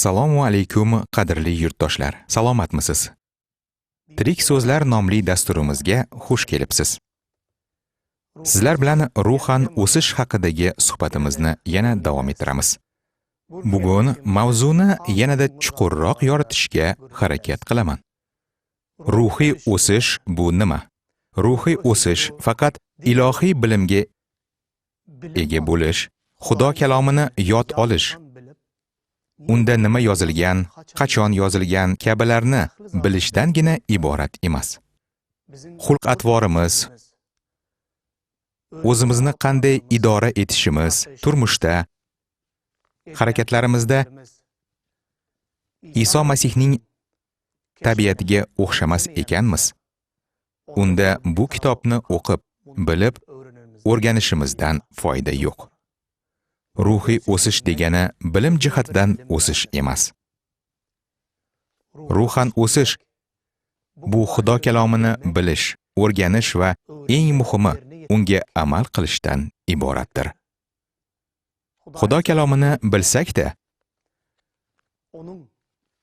assalomu alaykum qadrli yurtdoshlar. Salomatmisiz? Tirik so'zlar nomli dasturimizga xush kelibsiz. Sizlar bilan ruhan o'sish haqidagi suhbatimizni yana davom ettiramiz. Bugun mavzuni yanada chuqurroq yoritishga harakat qilaman. Ruhiy o'sish bu nima? Ruhiy o'sish faqat ilohiy bilimga ega bo'lish xudo kalomini yod olish unda nima yozilgan qachon yozilgan kabilarni bilishdangina iborat emas. Xulq atvorimiz o'zimizni qanday idora etishimiz turmushda harakatlarimizda iso masihning tabiatiga o'xshamas ekanmiz. Unda bu kitobni o'qib bilib o'rganishimizdan foyda yo'q. Ruhiy o'sish degani bilim jihatidan o'sish emas. Ruhan o'sish bu xudo kalomini bilish o'rganish va eng muhimi unga amal qilishdan iboratdir. Xudo kalomini bilsak-da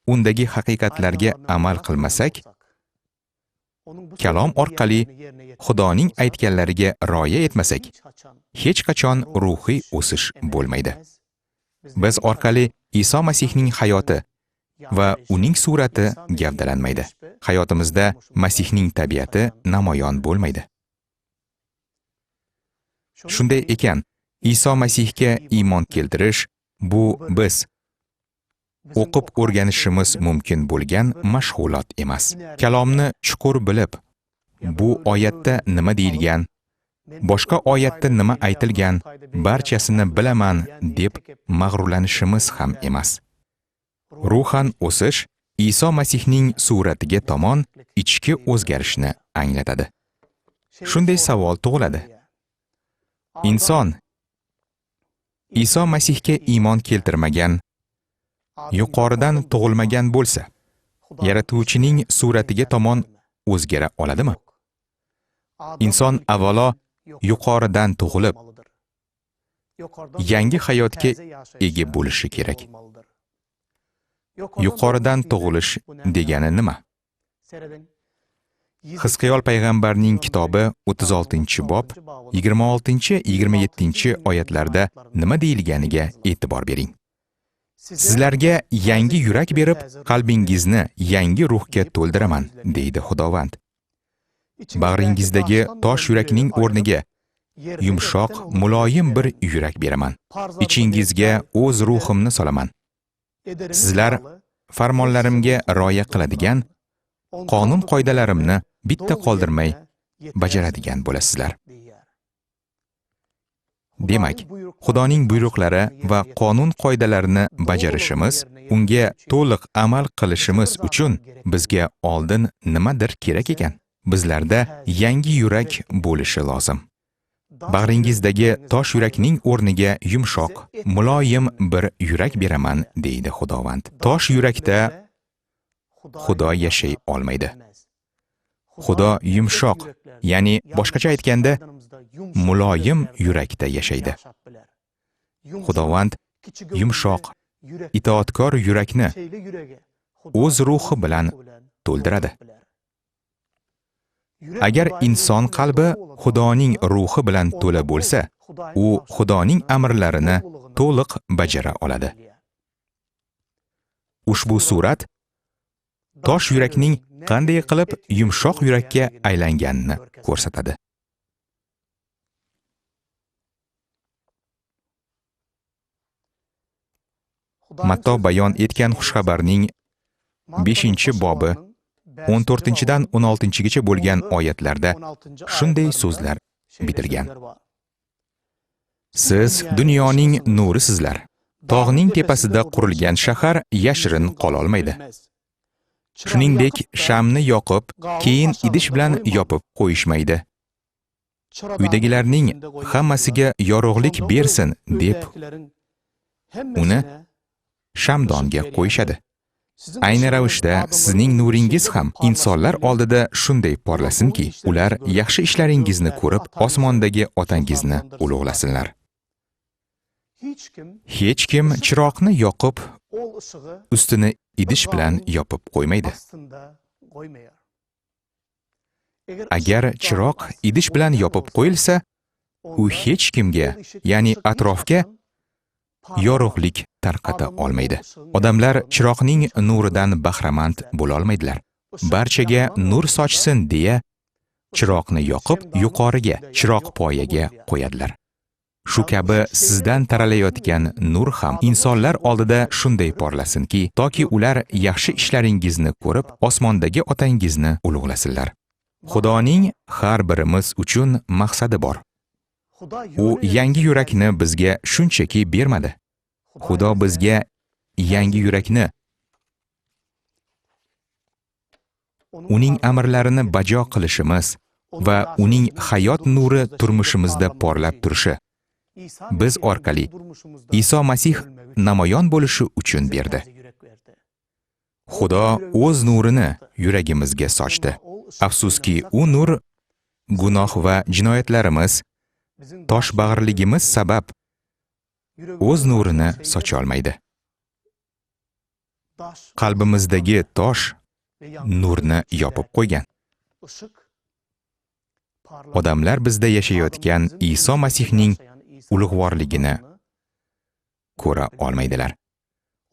undagi haqiqatlarga amal qilmasak kalom orqali xudoning aytganlariga rioya etmasak hech qachon ruhiy o'sish bo'lmaydi. biz orqali iso masihning hayoti va uning surati gavdalanmaydi. hayotimizda masihning tabiati namoyon bo'lmaydi. Shunday ekan iso masihga iymon keltirish bu biz o'qib o'rganishimiz mumkin bo'lgan mashg'ulot emas. Kalomni chuqur bilib bu oyatda nima deyilgan boshqa oyatda nima aytilgan barchasini bilaman deb mag'rurlanishimiz ham emas. Ruhan o'sish iso masihning suratiga tomon ichki o'zgarishni anglatadi. Shunday savol tug'iladi. Inson iso masihga iymon keltirmagan yuqoridan tug'ilmagan bo'lsa yaratuvchining suratiga tomon o'zgara oladimi? inson avvalo yuqoridan tug'ilib yangi hayotga ega bo'lishi kerak. yuqoridan tug'ilish degani nima? Hizqiyol payg'ambarning kitobi 36-bob 26-27 oyatlarda nima deyilganiga e'tibor bering. Sizlarga yangi yurak berib, qalbingizni yangi ruhga to'ldiraman, deydi Xudovand. Bag'ringizdagi tosh yurakning o'rniga yumshoq, muloyim bir yurak beraman. Ichingizga o'z ruhimni solaman. Sizlar farmonlarimga rioya qiladigan qonun qoidalarimni bitta qoldirmay bajaradigan bo'lasizlar. Demak, Xudoning buyruqlari va qonun qoidalarini bajarishimiz, unga to'liq amal qilishimiz uchun bizga oldin nimadir kerak ekan? Bizlarda yangi yurak bo'lishi lozim. Bag'ringizdagi tosh yurakning o'rniga yumshoq, muloyim bir yurak beraman, deydi Xudovand. Tosh yurakda Xudo yashay olmaydi. Xudo yumshoq, ya'ni boshqacha aytganda, muloyim yurakda yashaydi. Xudovand yumshoq, itoatkor yurakni o'z ruhi bilan to'ldiradi. Agar inson qalbi Xudoning ruhi bilan to'la bo'lsa, u Xudoning amrlarini to'liq bajara oladi. Ushbu surat tosh yurakning qanday qilib yumshoq yurakka aylanganini ko'rsatadi. Matto bayon etgan xushxabarning 5-bobi 14-dan 16-gacha bo'lgan oyatlarda shunday so'zlar bitilgan. Siz dunyoning nurisizlar. Tog'ning tepasida qurilgan shahar yashirin qola olmaydi. Shuningdek, shamni yoqib, keyin idish bilan yopib qo'yishmaydi. Uydagilarning hammasiga yorug'lik bersin deb uni shamdonga qo'yishadi. Ayni ravishda sizning nuringiz ham insonlar oldida shunday porlasinki, ular yaxshi ishlaringizni ko'rib, osmondagi otangizni ulug'lasinlar. Hech kim chiroqni yoqib ustini idish bilan yopib qo'ymaydi agar chiroq idish bilan yopib qo'yilsa u hech kimga ya'ni atrofga yorug'lik tarqata olmaydi. Odamlar chiroqning nuridan bahramand bo'lolmaydilar. Barchaga nur sochsin deya chiroqni yoqib yuqoriga chiroq poyaga qo'yadilar. Shu kabi sizdan taralayotgan nur ham insonlar oldida shunday porlasinki toki ular yaxshi ishlaringizni ko'rib osmondagi otangizni ulug'lasinlar. Xudoning har birimiz uchun maqsadi bor. U yangi yurakni bizga shunchaki bermadi. Xudo bizga yangi yurakni uning amrlarini bajo qilishimiz va uning hayot nuri turmushimizda porlab turishi biz orqali Iso Masih namoyon bo'lishi uchun berdi. Xudo o'z nurini yuragimizga sochdi. Afsuski, u nur gunoh va jinoyatlarimiz, toshbag'irligimiz sabab o'z nurini socha olmaydi. Qalbimizdagi tosh nurni yopib qo'ygan. Odamlar bizda yashayotgan Iso Masihning ulug'vorligini ko'ra olmaydilar.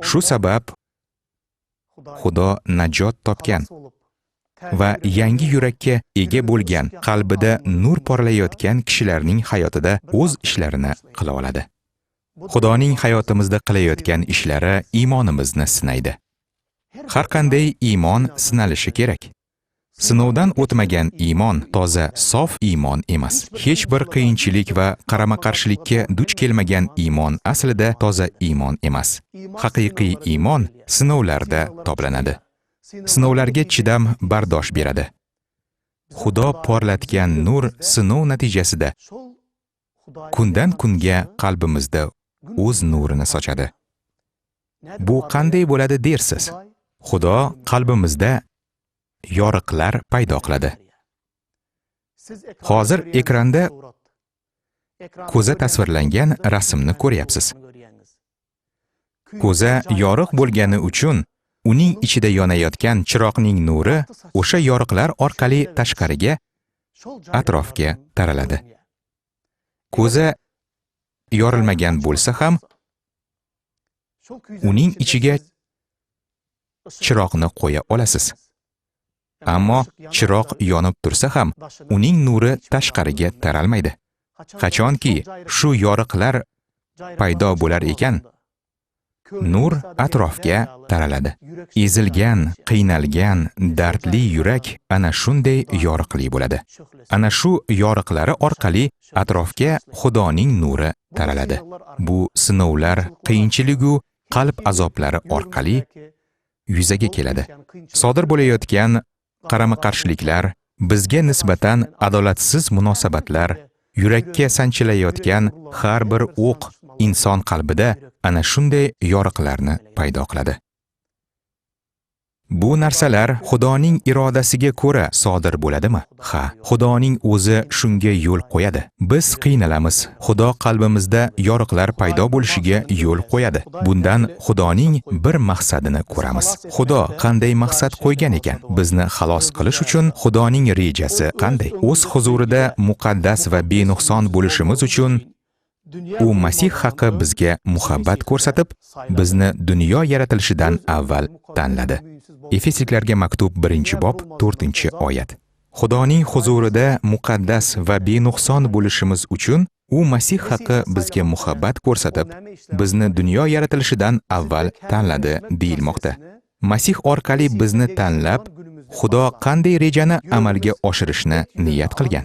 Shu sabab Xudo najot topgan va yangi yurakka ega bo'lgan, qalbida nur porlayotgan kishilarning hayotida o'z ishlarini qila oladi. Xudoning hayotimizda qilayotgan ishlari iymonimizni sinaydi. Har qanday iymon sinalishi kerak. Sinovdan o'tmagan iymon toza, sof iymon emas. Hech bir qiyinchilik va qarama-qarshilikka duch kelmagan iymon aslida toza iymon emas. Haqiqiy iymon sinovlarda toplanadi. Sinovlarga chidam bardosh beradi. Xudo porlatgan nur sinov natijasida kundan kunga qalbimizda o'z nurini sochadi. Bu qanday bo'ladi dersiz? Xudo qalbimizda yoriqlar paydo qiladi. Hozir ekranda ko'za tasvirlangan rasmni ko'ryapsiz. Ko'za yoriq bo'lgani uchun uning ichida yonayotgan chiroqning nuri o'sha yoriqlar orqali tashqariga atrofga taraladi. Ko'za yorilmagan bo'lsa ham uning ichiga chiroqni qo'ya olasiz. Ammo chiroq yonib tursa ham uning nuri tashqariga taralmaydi. Qachonki shu yoriqlar paydo bo'lar ekan, nur atrofga taraladi. Ezilgan, qiynalgan, dardli yurak ana shunday yoriqli bo'ladi. Ana shu yoriqlari orqali atrofga Xudoning nuri taraladi. Bu sinovlar, qiyinchiligu qalb azoblari orqali yuzaga keladi. Sodir bo'layotgan qarama-qarshiliklar, bizga nisbatan adolatsiz munosabatlar, yurakka sanchilayotgan har bir o'q inson qalbida ana shunday yoriqlarni paydo qiladi. Bu narsalar Xudoning irodasiga ko'ra sodir bo'ladimi? Ha, Xudoning o'zi shunga yo'l qo'yadi. Biz qiynalamiz. Xudo qalbimizda yoriqlar paydo bo'lishiga yo'l qo'yadi. Bundan Xudoning bir maqsadini ko'ramiz. Xudo qanday maqsad qo'ygan ekan? Bizni xalos qilish uchun Xudoning rejasi qanday? O'z huzurida muqaddas va benuqson bo'lishimiz uchun u Masih haqi bizga muhabbat ko'rsatib, bizni dunyo yaratilishidan avval tanladi. Efesliklarga maktub 1-bob 4-oyat. Xudoning huzurida muqaddas va benuqson bo'lishimiz uchun u Masih haqi bizga muhabbat ko'rsatib, bizni dunyo yaratilishidan avval tanladi deyilmoqda. Masih orqali bizni tanlab, Xudo qanday rejani amalga oshirishni niyat qilgan?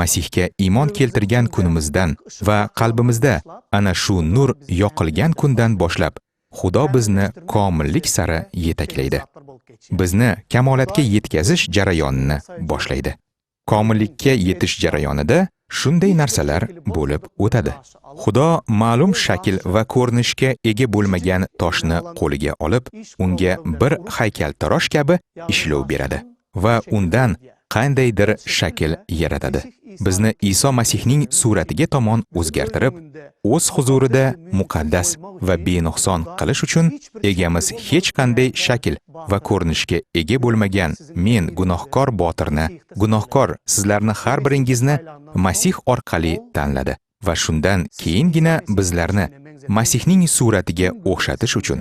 Masihga iymon keltirgan kunimizdan va qalbimizda ana shu nur yoqilgan kundan boshlab Xudo bizni komillik sari yetaklaydi. Bizni kamolatga yetkazish jarayonini boshlaydi. Komillikka yetish jarayonida shunday narsalar bo'lib o'tadi. Xudo ma'lum shakl va ko'rinishga ega bo'lmagan toshni qo'liga olib, unga bir haykaltarosh kabi ishlov beradi va undan qandaydir shakl yaratadi. Bizni iso masihning suratiga tomon o'zgartirib o'z huzurida muqaddas va benuqson qilish uchun egamiz hech qanday shakl va ko'rinishga ega bo'lmagan men gunohkor botirni gunohkor sizlarni har biringizni masih orqali tanladi va shundan keyingina bizlarni masihning suratiga o'xshatish uchun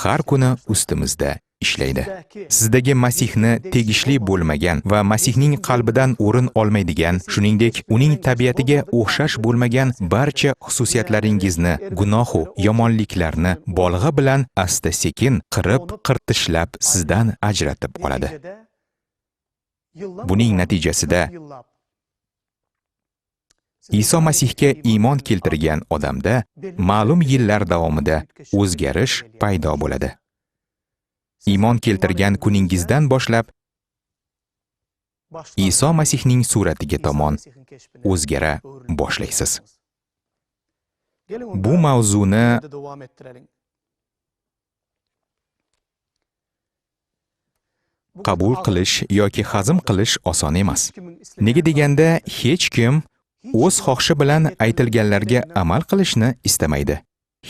har kuni ustimizda ishlaydi. Sizdagi masihni tegishli bo'lmagan va masihning qalbidan o'rin olmaydigan shuningdek uning tabiatiga o'xshash bo'lmagan barcha xususiyatlaringizni gunohu yomonliklarni bolg'a bilan asta sekin qirib qirtishlab sizdan ajratib oladi. Buning natijasida iso masihga iymon keltirgan odamda ma'lum yillar davomida o'zgarish paydo bo'ladi. Iymon keltirgan kuningizdan boshlab iso masihning suratiga tomon o'zgara boshlaysiz. Bu mavzuni qabul qilish yoki hazm qilish oson emas. Nega deganda hech kim o'z xohishi bilan aytilganlarga amal qilishni istamaydi.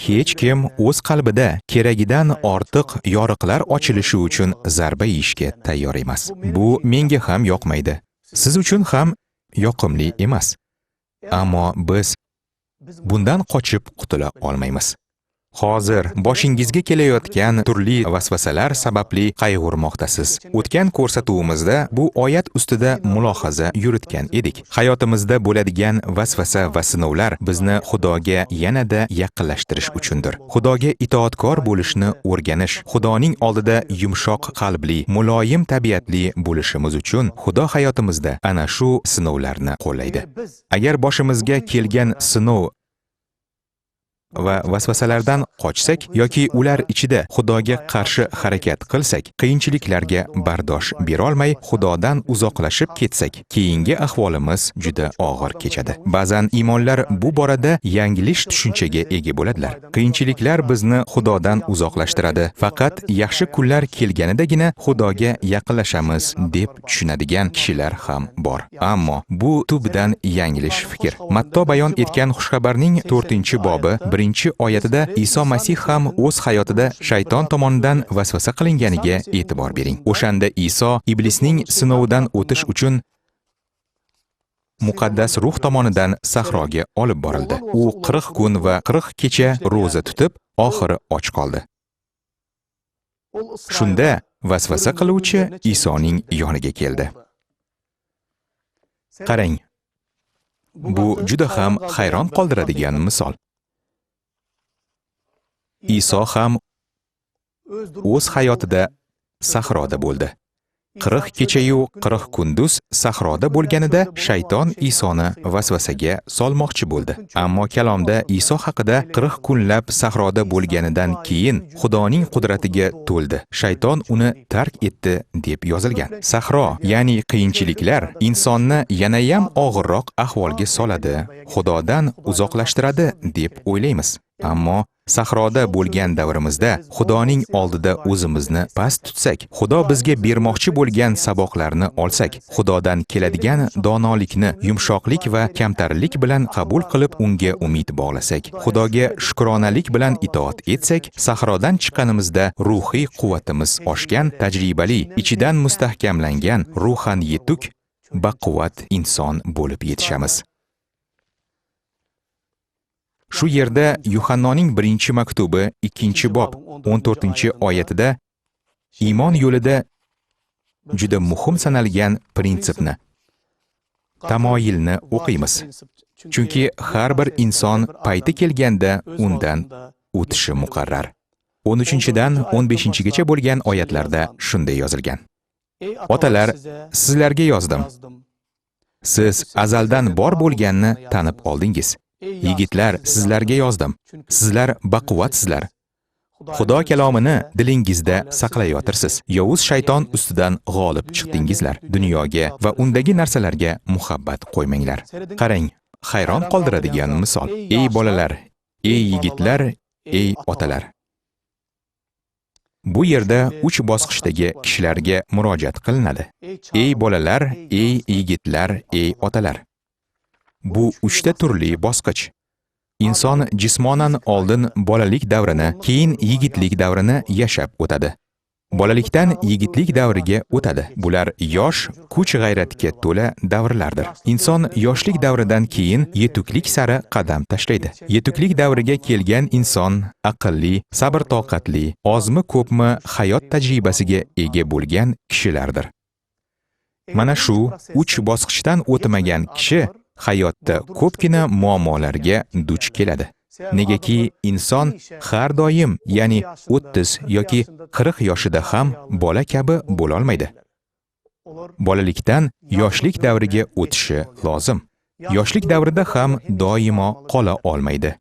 Hech kim o'z qalbida keragidan ortiq yoriqlar ochilishi uchun zarba yeyishga tayyor emas. Bu menga ham yoqmaydi. Siz uchun ham yoqimli emas. Ammo biz bundan qochib qutula olmaymiz. Hozir boshingizga kelayotgan turli vasvasalar sababli qayg'urmoqdasiz. O'tgan ko'rsatuvimizda bu oyat ustida mulohaza yuritgan edik. Hayotimizda bo'ladigan vasvasa va sinovlar bizni xudoga yanada yaqinlashtirish uchundir. Xudoga itoatkor bo'lishni o'rganish xudoning oldida yumshoq qalbli muloyim tabiatli bo'lishimiz uchun xudo hayotimizda ana shu sinovlarni qo'llaydi. Agar boshimizga kelgan sinov va vasvasalardan qochsak yoki ular ichida xudoga qarshi harakat qilsak qiyinchiliklarga bardosh berolmay xudodan uzoqlashib ketsak keyingi ahvolimiz juda og'ir kechadi. Ba'zan iymonlar bu borada yanglish tushunchaga ega bo'ladilar. Qiyinchiliklar bizni xudodan uzoqlashtiradi. Faqat yaxshi kunlar kelganidagina xudoga yaqinlashamiz deb tushunadigan kishilar ham bor. Ammo bu tubdan yanglish fikr. Matto bayon etgan xushxabarning to'rtinchi bobi birinchi oyatida iso masih ham o'z hayotida shayton tomonidan vasvasa qilinganiga e'tibor bering. O'shanda iso iblisning sinovidan o'tish uchun muqaddas ruh tomonidan sahroga olib borildi. U 40 kun va 40 kecha ro'za tutib oxiri och qoldi. Shunda vasvasa qiluvchi isoning yoniga keldi. Qarang bu juda ham hayron qoldiradigan misol. Iso ham o'z hayotida sahroda bo'ldi. Qirq kechayu qirq kunduz sahroda bo'lganida shayton isoni vasvasaga solmoqchi bo'ldi. Ammo kalomda iso haqida qirq kunlab sahroda bo'lganidan keyin xudoning qudratiga to'ldi. Shayton uni tark etdi deb yozilgan. Sahro ya'ni qiyinchiliklar insonni yanayam og'irroq ahvolga soladi xudodan uzoqlashtiradi deb o'ylaymiz. Ammo sahroda bo'lgan davrimizda xudoning oldida o'zimizni past tutsak xudo bizga bermoqchi bo'lgan saboqlarni olsak xudodan keladigan donolikni yumshoqlik va kamtarlik bilan qabul qilib unga umid bog'lasak xudoga shukronalik bilan itoat etsak sahrodan chiqqanimizda ruhiy quvvatimiz oshgan tajribali ichidan mustahkamlangan ruhan yetuk baquvvat inson bo'lib yetishamiz. Shu yerda Yuhannoning birinchi maktubi 2-bob 14-oyatida iymon yo'lida juda muhim sanalgan prinsipni tamoyilni o'qiymiz. Chunki har bir inson payti kelganda undan o'tishi muqarrar. 13-dan 15-gacha bo'lgan oyatlarda shunday yozilgan. Otalar, sizlarga yozdim. Siz azaldan bor bo'lganni tanib oldingiz. Yigitlar, sizlarga yozdim. Sizlar baquvvatsizlar. Xudo kalomini dilingizda saqlayotirsiz. Yovuz shayton ustidan g'olib chiqdingizlar. Dunyoga va undagi narsalarga muhabbat qo'ymanglar. Qarang, hayron qoldiradigan misol. Ey bolalar, ey yigitlar, ey otalar. Bu yerda uch bosqichdagi kishilarga murojaat qilinadi. Ey bolalar, ey yigitlar, ey otalar. Bu uchta turli bosqich. Inson jismonan oldin bolalik davrini, keyin yigitlik davrini yashab o'tadi. Bolalikdan yigitlik davriga o'tadi. Bular yosh, kuch g'ayratga to'la davrlardir. Inson yoshlik davridan keyin yetuklik sari qadam tashlaydi. Yetuklik davriga kelgan inson aqlli, sabr toqatli, ozmi ko'pmi hayot tajribasiga ega bo'lgan kishilardir. Mana shu uch bosqichdan o'tmagan kishi hayotda ko'pgina muammolarga duch keladi. Negaki inson har doim, ya'ni 30 yoki 40 yoshida ham bola kabi bo'la olmaydi. Bolalikdan yoshlik davriga o'tishi lozim. Yoshlik davrida ham doimo qola olmaydi.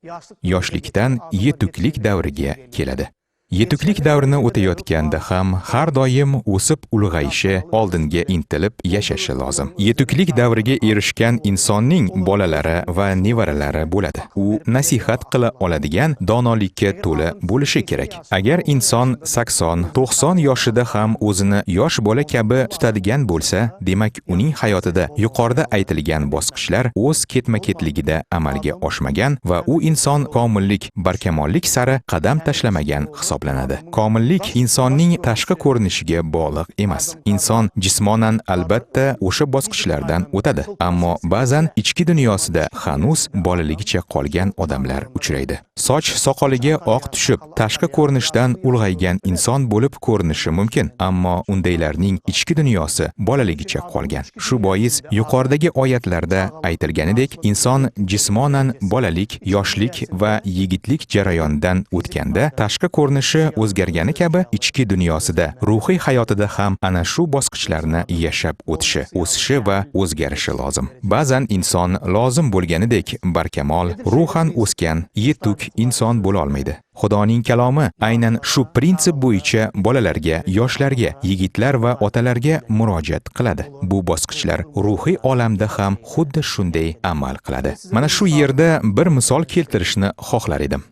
Yoshlikdan yetuklik davriga keladi. Yetuklik davrini o'tayotganda ham har doim o'sib ulg'ayishi, oldinga intilib yashashi lozim. Yetuklik davriga erishgan insonning bolalari va nevaralari bo'ladi. U nasihat qila oladigan donolikka to'la bo'lishi kerak. Agar inson 80-90 yoshida ham o'zini yosh bola kabi tutadigan bo'lsa, demak uning hayotida yuqorida aytilgan bosqichlar o'z ketma-ketligida amalga oshmagan va u inson komillik, barkamollik sari qadam tashlamagan hisob hisoblanadi. Komillik insonning tashqi ko'rinishiga bog'liq emas. Inson jismonan albatta o'sha bosqichlardan o'tadi, ammo ba'zan ichki dunyosida hanuz bolaligicha qolgan odamlar uchraydi. Soch soqoliga oq tushib, tashqi ko'rinishdan ulg'aygan inson bo'lib ko'rinishi mumkin, ammo undaylarning ichki dunyosi bolaligicha qolgan. Shu bois yuqoridagi oyatlarda aytilganidek, inson jismonan bolalik, yoshlik va yigitlik jarayonidan o'tganda tashqi ko'rinish ko'rinishi o'zgargani kabi ichki dunyosida ruhiy hayotida ham ana shu bosqichlarni yashab o'tishi o'sishi va o'zgarishi lozim ba'zan inson lozim bo'lganidek barkamol ruhan o'sgan yetuk inson bo'la olmaydi Xudoning kalomi aynan shu prinsip bo'yicha bolalarga, yoshlarga, yigitlar va otalarga murojaat qiladi. Bu bosqichlar ruhiy olamda ham xuddi shunday amal qiladi. Mana shu yerda bir misol keltirishni xohlar edim.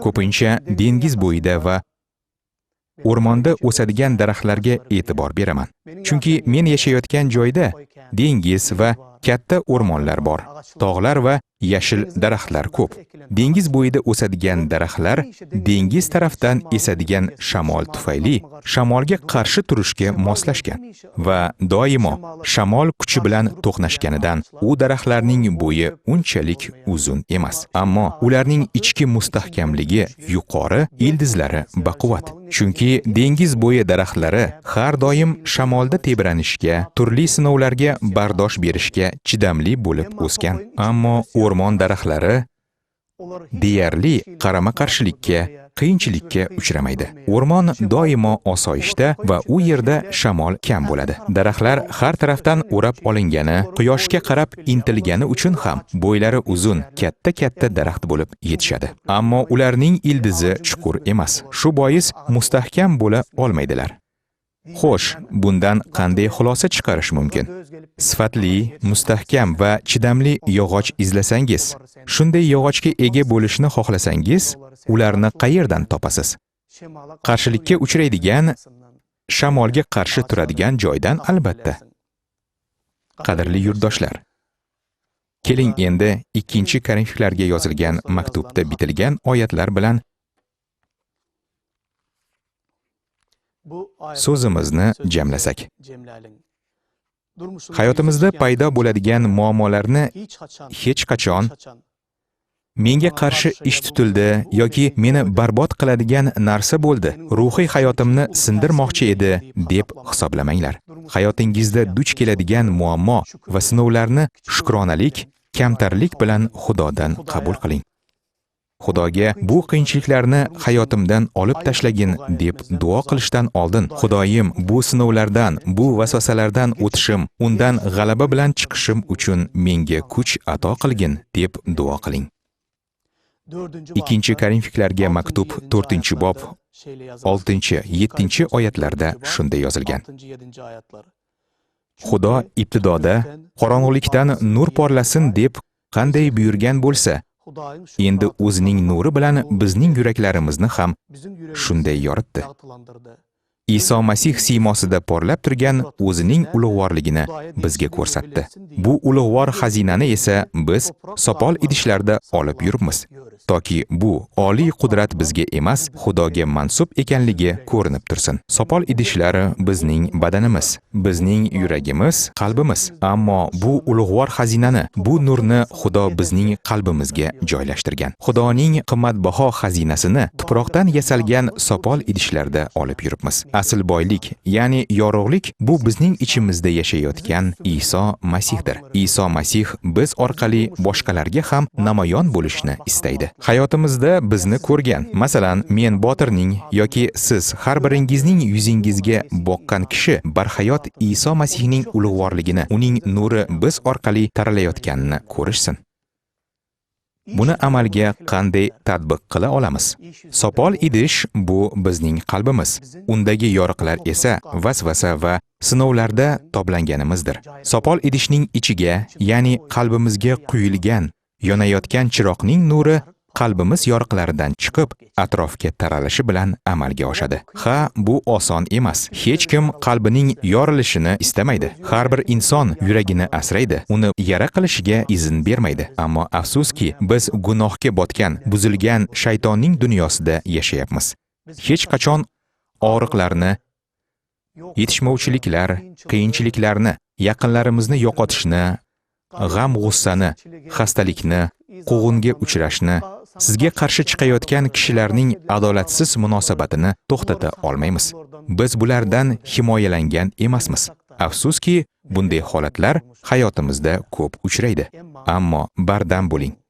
Ko'pincha dengiz bo'yida va o'rmonda o'sadigan daraxtlarga e'tibor beraman. Chunki men yashayotgan joyda dengiz va katta o'rmonlar bor. Tog'lar va yashil daraxtlar ko'p. Dengiz bo'yida o'sadigan daraxtlar dengiz tarafdan esadigan shamol tufayli shamolga qarshi turishga moslashgan va doimo shamol kuchi bilan to'qnashganidan u daraxtlarning bo'yi unchalik uzun emas. Ammo ularning ichki mustahkamligi yuqori, ildizlari baquvvat. Chunki dengiz bo'yi daraxtlari har doim shamolda tebranishga, turli sinovlarga bardosh berishga chidamli bo'lib o'sgan. Ammo o'rmon daraxtlari deyarli qarama-qarshilikka, qiyinchilikka uchramaydi. O'rmon doimo osoyishta va u yerda shamol kam bo'ladi. Daraxtlar har tarafdan o'rab olingani, quyoshga qarab intilgani uchun ham bo'ylari uzun, katta-katta daraxt bo'lib yetishadi. Ammo ularning ildizi chuqur emas. Shu bois mustahkam bo'la olmaydilar. Xo'sh, bundan qanday xulosa chiqarish mumkin? Sifatli, mustahkam va chidamli yog'och izlasangiz, shunday yog'ochga ega bo'lishni xohlasangiz, ularni qayerdan topasiz? Qarshilikka uchraydigan, shamolga qarshi turadigan joydan albatta. Qadrli yurtdoshlar, keling endi 2-Korinflarga yozilgan maktubda bitilgan oyatlar bilan so'zimizni jamlasak. Hayotimizda paydo bo'ladigan muammolarni hech qachon menga qarshi ish tutildi yoki meni barbod qiladigan narsa bo'ldi. ruhiy hayotimni sindirmoqchi edi deb hisoblamanglar. Hayotingizda duch keladigan muammo va sinovlarni shukronalik kamtarlik bilan xudodan qabul qiling Xudoga bu qiyinchiliklarni hayotimdan olib tashlagin deb duo qilishdan oldin Xudoyim bu sinovlardan, bu vasvasalardan o'tishim, undan g'alaba bilan chiqishim uchun menga kuch ato qilgin deb duo qiling. 2 Korinfiklarga maktub 4-bob 6-7 oyatlarda shunday yozilgan. Xudo ibtidoda qorong'ulikdan nur porlasin deb qanday buyurgan bo'lsa, endi o'zining nuri bilan bizning yuraklarimizni ham shunday yoritdi iso masih siymosida porlab turgan o'zining ulug'vorligini bizga ko'rsatdi. Bu ulug'vor xazinani esa biz sopol idishlarda olib yuribmiz toki bu oliy qudrat bizga emas xudoga mansub ekanligi ko'rinib tursin. Sopol idishlari bizning badanimiz bizning yuragimiz qalbimiz. Ammo bu ulug'vor xazinani bu nurni xudo bizning qalbimizga joylashtirgan. Xudoning qimmatbaho xazinasini tuproqdan yasalgan sopol idishlarda olib yuribmiz. Asl boylik ya'ni yorug'lik bu bizning ichimizda yashayotgan iso masihdir. Iso masih biz orqali boshqalarga ham namoyon bo'lishni istaydi. Hayotimizda bizni ko'rgan masalan men botirning yoki siz har biringizning yuzingizga boqqan kishi barhayot iso masihning ulug'vorligini uning nuri biz orqali taralayotganini ko'rishsin. Buni amalga qanday tatbiq qila olamiz? Sopol idish bu bizning qalbimiz. Undagi yoriqlar esa vasvasa va sinovlarda toblanganimizdir. Sopol idishning ichiga, ya'ni qalbimizga quyilgan yonayotgan chiroqning nuri qalbimiz yoriqlaridan chiqib atrofga taralishi bilan amalga oshadi. Ha bu oson emas. Hech kim qalbining yorilishini istamaydi. Har bir inson yuragini asraydi uni yara qilishiga izn bermaydi. Ammo afsuski biz gunohga botgan buzilgan shaytonning dunyosida yashayapmiz. Hech qachon og'riqlarni yetishmovchiliklar qiyinchiliklarni yaqinlarimizni yo'qotishni g'am g'ussani xastalikni quvg'inga uchrashni sizga qarshi chiqayotgan kishilarning adolatsiz munosabatini to'xtata olmaymiz. Biz bulardan himoyalangan emasmiz. Afsuski bunday holatlar hayotimizda ko'p uchraydi. Ammo bardam bo'ling.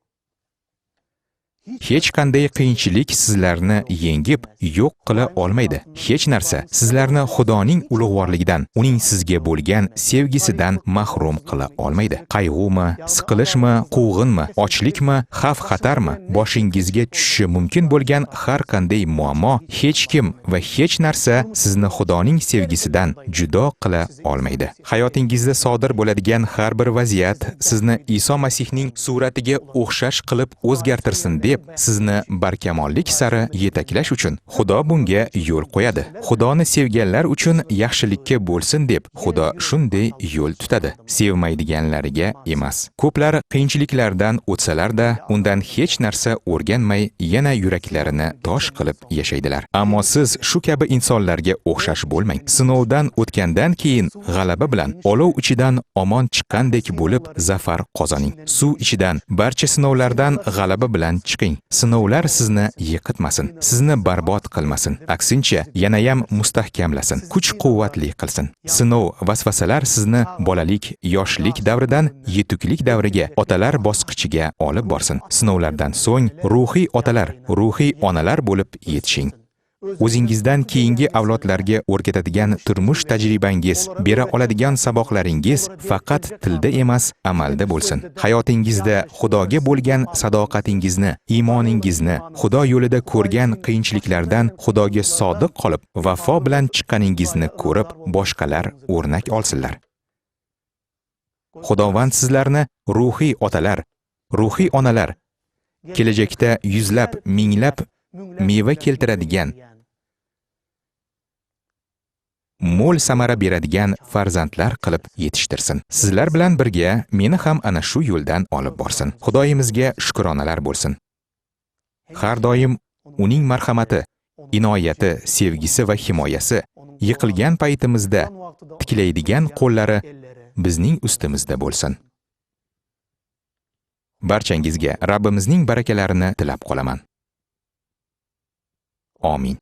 Hech qanday qiyinchilik sizlarni yengib yo'q qila olmaydi. Hech narsa sizlarni xudoning ulug'vorligidan uning sizga bo'lgan sevgisidan mahrum qila olmaydi. Qayg'umi siqilishmi quvg'inmi ochlikmi xavf xatarmi boshingizga tushishi mumkin bo'lgan har qanday muammo hech kim va hech narsa sizni xudoning sevgisidan judo qila olmaydi. Hayotingizda sodir bo'ladigan har bir vaziyat sizni iso masihning suratiga o'xshash qilib o'zgartirsin deb deb sizni barkamollik sari yetaklash uchun Xudo bunga yo'l qo'yadi. Xudoni sevganlar uchun yaxshilikka bo'lsin deb Xudo shunday yo'l tutadi. Sevmaydiganlariga emas. Ko'plar qiyinchiliklardan o'tsalarda, undan hech narsa o'rganmay, yana yuraklarini tosh qilib yashaydilar. Ammo siz shu kabi insonlarga o'xshash bo'lmang. Sinovdan o'tgandan keyin g'alaba bilan olov ichidan omon chiqqandek bo'lib zafar qozoning. Suv ichidan barcha sinovlardan g'alaba bilan chiqing. Chiqing sinovlar sizni yiqitmasin. Sizni barbod qilmasin. Aksincha yanayam mustahkamlasin. Kuch quvvatli qilsin. Sinov vasvasalar sizni bolalik yoshlik davridan yetuklik davriga otalar bosqichiga olib borsin. Sinovlardan so'ng ruhiy otalar ruhiy onalar bo'lib yetishing. O'zingizdan keyingi avlodlarga o'rgatadigan turmush tajribangiz bera oladigan saboqlaringiz faqat tilda emas amalda bo'lsin. Hayotingizda xudoga bo'lgan sadoqatingizni iymoningizni xudo yo'lida ko'rgan qiyinchiliklardan xudoga sodiq qolib vafo bilan chiqqaningizni ko'rib boshqalar o'rnak olsinlar. Xudovand sizlarni ruhiy otalar ruhiy onalar kelajakda yuzlab minglab meva keltiradigan mo'l samara beradigan farzandlar qilib yetishtirsin. Sizlar bilan birga meni ham ana shu yo'ldan olib borsin. Xudoyimizga shukronalar bo'lsin. Har doim uning marhamati inoyati sevgisi va himoyasi yiqilgan paytimizda tiklaydigan qo'llari bizning ustimizda bo'lsin. Barchangizga rabbimizning barakalarini tilab qolaman. Omin